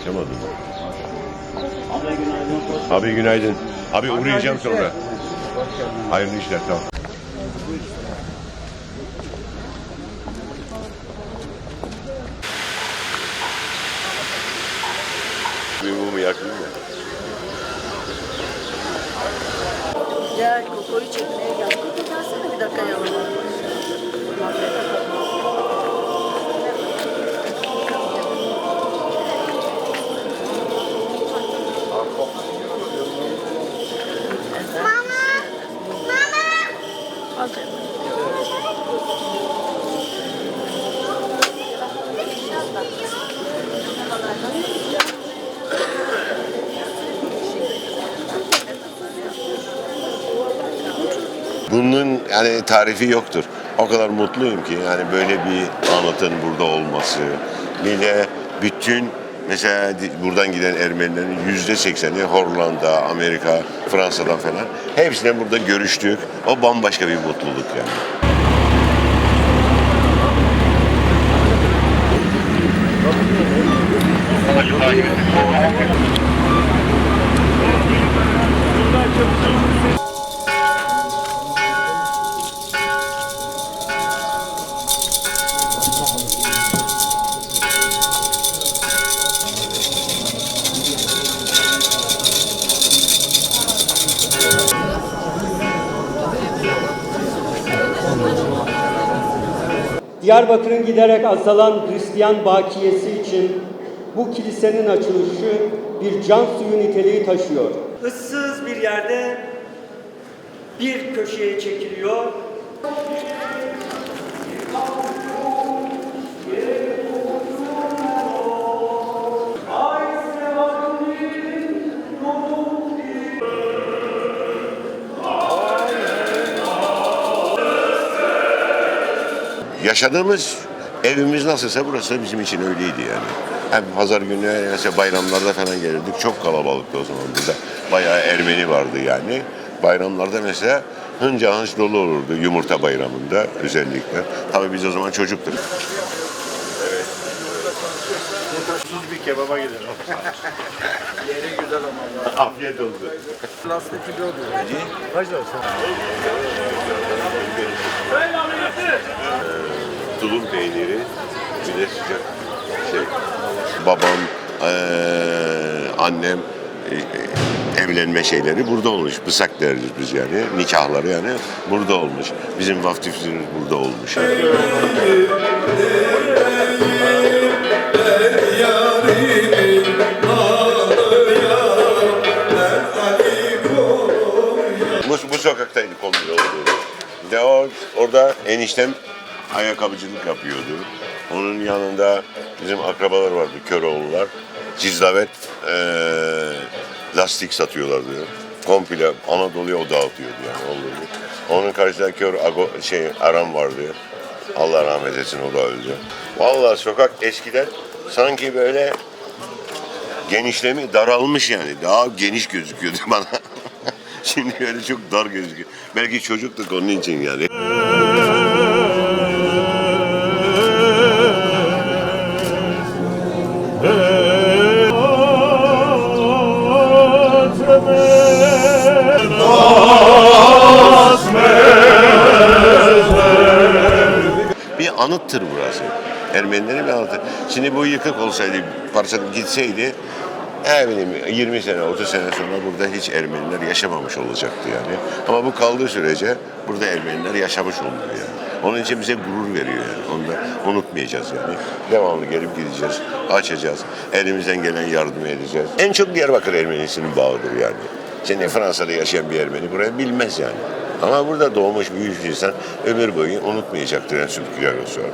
Açamadım. Abi günaydın. Abi uğrayacağım sonra. Hayırlı işler tamam. Bir mumu yakayım mı? Gel kokoyu çekmeye gel. Koko gelsene bir dakika yanıma. Al canım. Bunun yani tarifi yoktur. O kadar mutluyum ki yani böyle bir anıtın burada olması. Bir de bütün mesela buradan giden Ermenilerin yüzde sekseni Hollanda, Amerika, Fransa'dan falan. Hepsine burada görüştük. O bambaşka bir mutluluk yani. Diyarbakır'ın giderek azalan Hristiyan bakiyesi için bu kilisenin açılışı bir can suyu niteliği taşıyor. Issız bir yerde bir köşeye çekiliyor. Yaşadığımız evimiz nasılsa burası bizim için öyleydi yani. Hem pazar günü mesela bayramlarda falan gelirdik. Çok kalabalıktı o zaman burada. Bayağı Ermeni vardı yani. Bayramlarda mesela hınca hınç dolu olurdu yumurta bayramında özellikle. Tabii biz o zaman çocuktuk. Tuz bir kebaba gidelim. Yeri güzel ama. Afiyet olsun. Lastik gibi oluyor. Kaç lira sen? Tulum peyniri, bir de sıcak şey. Babam, eee, annem eee, evlenme şeyleri burada olmuş. Bısak deriz biz yani. Nikahları yani burada olmuş. Bizim vaftiflerimiz burada olmuş. Eniştem ayakkabıcılık yapıyordu. Onun yanında bizim akrabalar vardı, Köroğlular. Cizdavet eee, lastik satıyorlardı. Komple Anadolu'ya o dağıtıyordu yani. Onları. Onun karşısında kör ago, şey, Aram vardı. Allah rahmet etsin o da öldü. Vallahi sokak eskiden sanki böyle genişlemi daralmış yani. Daha geniş gözüküyordu bana. Şimdi öyle çok dar gözüküyor. Belki çocukluk onun için yani. Bir anıttır burası. Ermenilerin bir anıtı. Şimdi bu yıkık olsaydı, parçalanıp gitseydi, ne bileyim 20 sene, 30 sene sonra burada hiç Ermeniler yaşamamış olacaktı yani. Ama bu kaldığı sürece burada Ermeniler yaşamış olmalı yani. Onun için bize gurur veriyor yani. Onu da unutmayacağız yani. Devamlı gelip gideceğiz, açacağız. Elimizden gelen yardım edeceğiz. En çok Diyarbakır Ermenisi'nin bağıdır yani. Şimdi Fransa'da yaşayan bir Ermeni burayı bilmez yani. Ama burada doğmuş büyümüş insan ömür boyu unutmayacaktır en süpküler sonra.